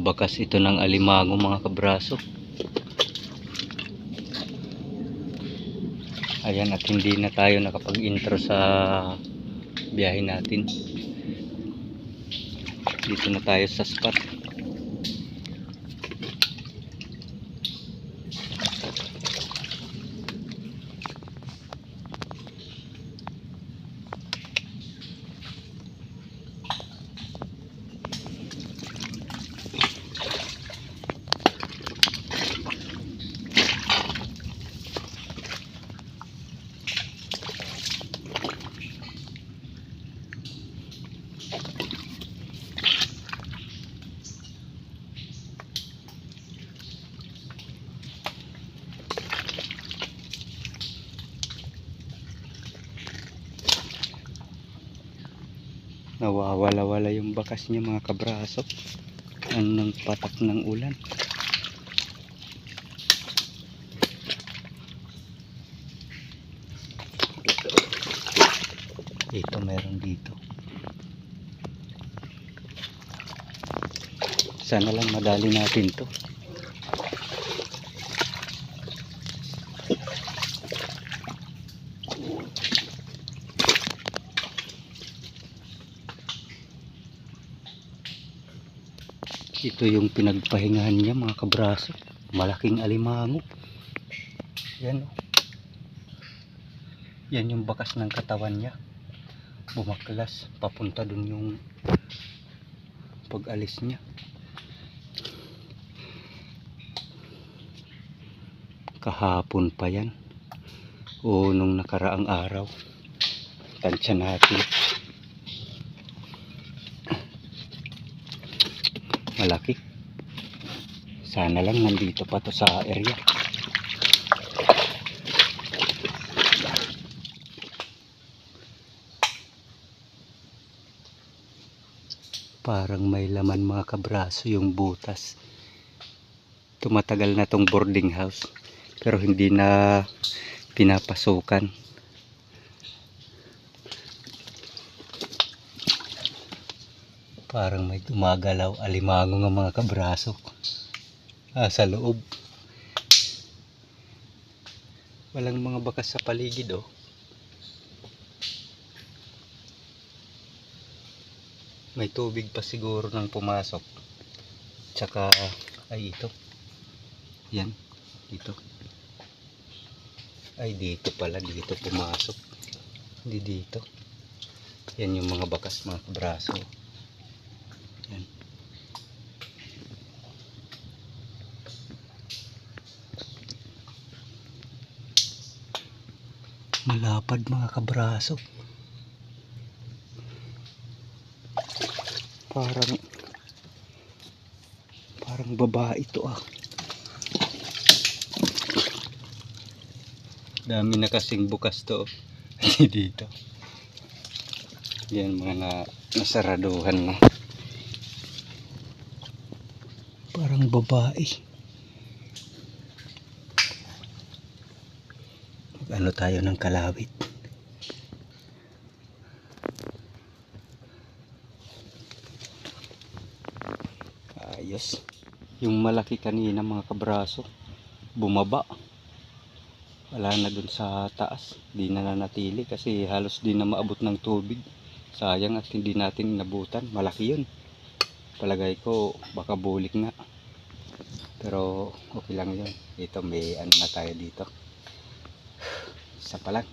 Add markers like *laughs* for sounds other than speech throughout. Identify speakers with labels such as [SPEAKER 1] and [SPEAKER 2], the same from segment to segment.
[SPEAKER 1] bakas ito ng alimango mga kabraso. Ayan at hindi na tayo nakapag-intro sa biyahe natin. Dito na tayo sa spot. Nawawala-wala yung bakas niya mga kabraso. Anong patak ng ulan. Dito meron dito. Sana lang madali natin to. Ito yung pinagpahingahan niya mga kabraso. Malaking alimango. Yan oh. Yan yung bakas ng katawan niya. Bumaklas. Papunta dun yung pag-alis niya. Kahapon pa yan. O nung nakaraang araw. Tansya natin. Malaki. Sana lang nandito pa to sa area. Parang may laman mga kabraso yung butas. Tumatagal na tong boarding house pero hindi na pinapasukan Parang may gumagalaw alimango ng mga kabraso. Ah, sa loob. Walang mga bakas sa paligid oh. May tubig pa siguro nang pumasok. Tsaka ay ito. Yan, dito. Ay dito pala, dito pumasok. Hindi dito. Yan yung mga bakas mga kabraso. Malapad mga kabraso. Parang parang babae ito ah. Dami na kasing bukas to. oh. *laughs* dito. Yan mga na, nasaraduhan na. Parang babae. Ano tayo ng kalawit. Ayos. Yung malaki kanina mga kabraso, bumaba. Wala na dun sa taas. Di na nanatili kasi halos di na maabot ng tubig. Sayang at hindi natin nabutan. Malaki yun. Palagay ko baka bulik nga. Pero okay lang yun. Ito may ano na tayo dito. Isa pa lang.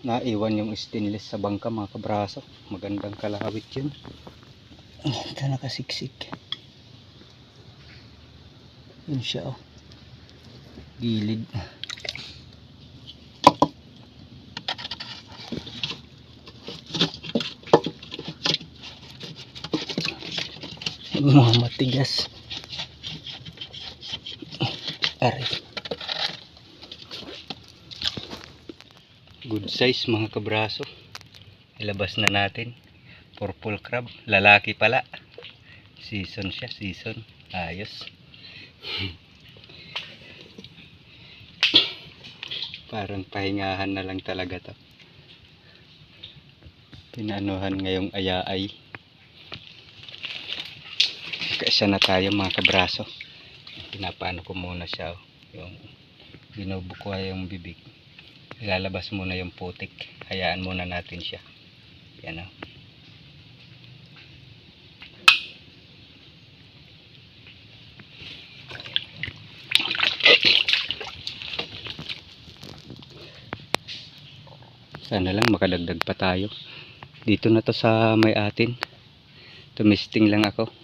[SPEAKER 1] Naiwan yung stainless sa bangka mga kabraso. Magandang kalawit yun. Ito nakasiksik. Yun siya oh. Gilid. Mga matigas. Ari. Good size mga kabraso. Ilabas na natin. Purple crab. Lalaki pala. Season siya. Season. Ayos.
[SPEAKER 2] Parang pahingahan na lang talaga to. Pinanuhan ngayong ayaay. Kaisa na tayo mga kabraso. Pinapaano ko muna siya. oh. Yung binubuko yung bibig. Ilalabas muna yung putik. Hayaan muna natin siya. Yan o. Sana lang makadagdag pa tayo. Dito na to sa may atin. Tumisting lang ako.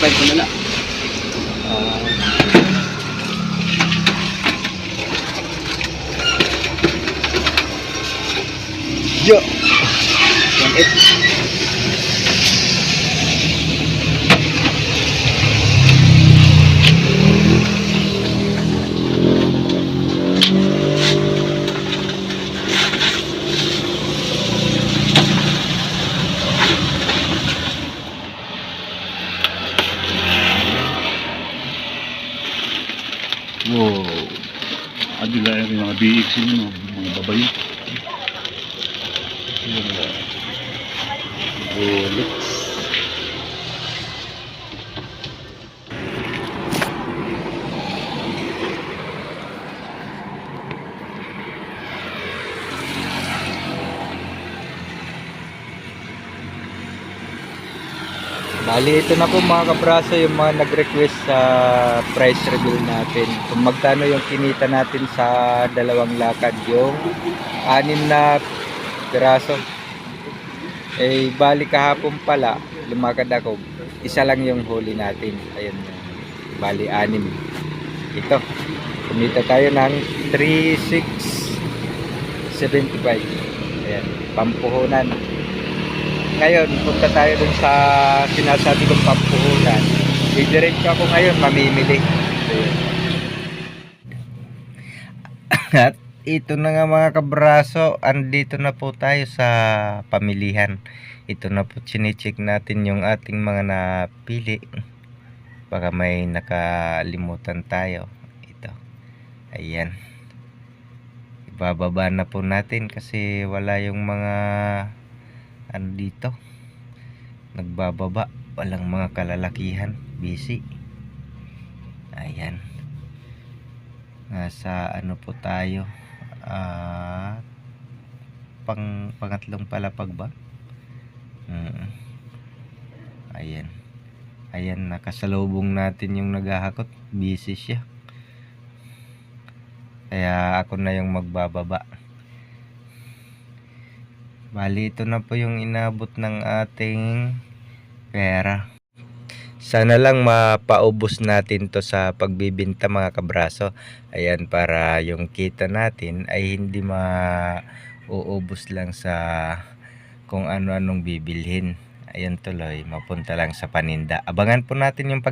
[SPEAKER 2] Ko na lang. Yo! One eight.
[SPEAKER 3] Wow. Adila yung mga BX yun, no? mga babae.
[SPEAKER 2] Bullets. Bali, ito na po mga kabraso yung mga nag-request sa price reveal natin. Kung magkano yung kinita natin sa dalawang lakad yung anim na piraso. Eh, bali kahapon pala, lumakad ako. Isa lang yung huli natin. Ayun, bali anim. Ito, kumita tayo ng 3,675. Ayan, pampuhunan. Ngayon, punta tayo dun sa sinasabi kong pampuhunan. Didiretso ako ngayon, mamimili. At ito na nga mga kabraso, andito na po tayo sa pamilihan. Ito na po chinecheck natin yung ating mga napili. Baka may nakalimutan tayo. Ito. Ayan. Ibababa na po natin kasi wala yung mga ano dito. Nagbababa. Walang mga kalalakihan. Busy. Ayan. Nasa ano po tayo ah pang pangatlong palapag ba? Mm. Ayan. Ayan, nakasalubong natin yung naghahakot. Busy siya. Kaya ako na yung magbababa. Bali, ito na po yung inabot ng ating pera. Sana lang mapaubos natin to sa pagbibinta mga kabraso. Ayan, para yung kita natin ay hindi mauubos lang sa kung ano-anong bibilhin. Ayan tuloy, mapunta lang sa paninda. Abangan po natin yung pag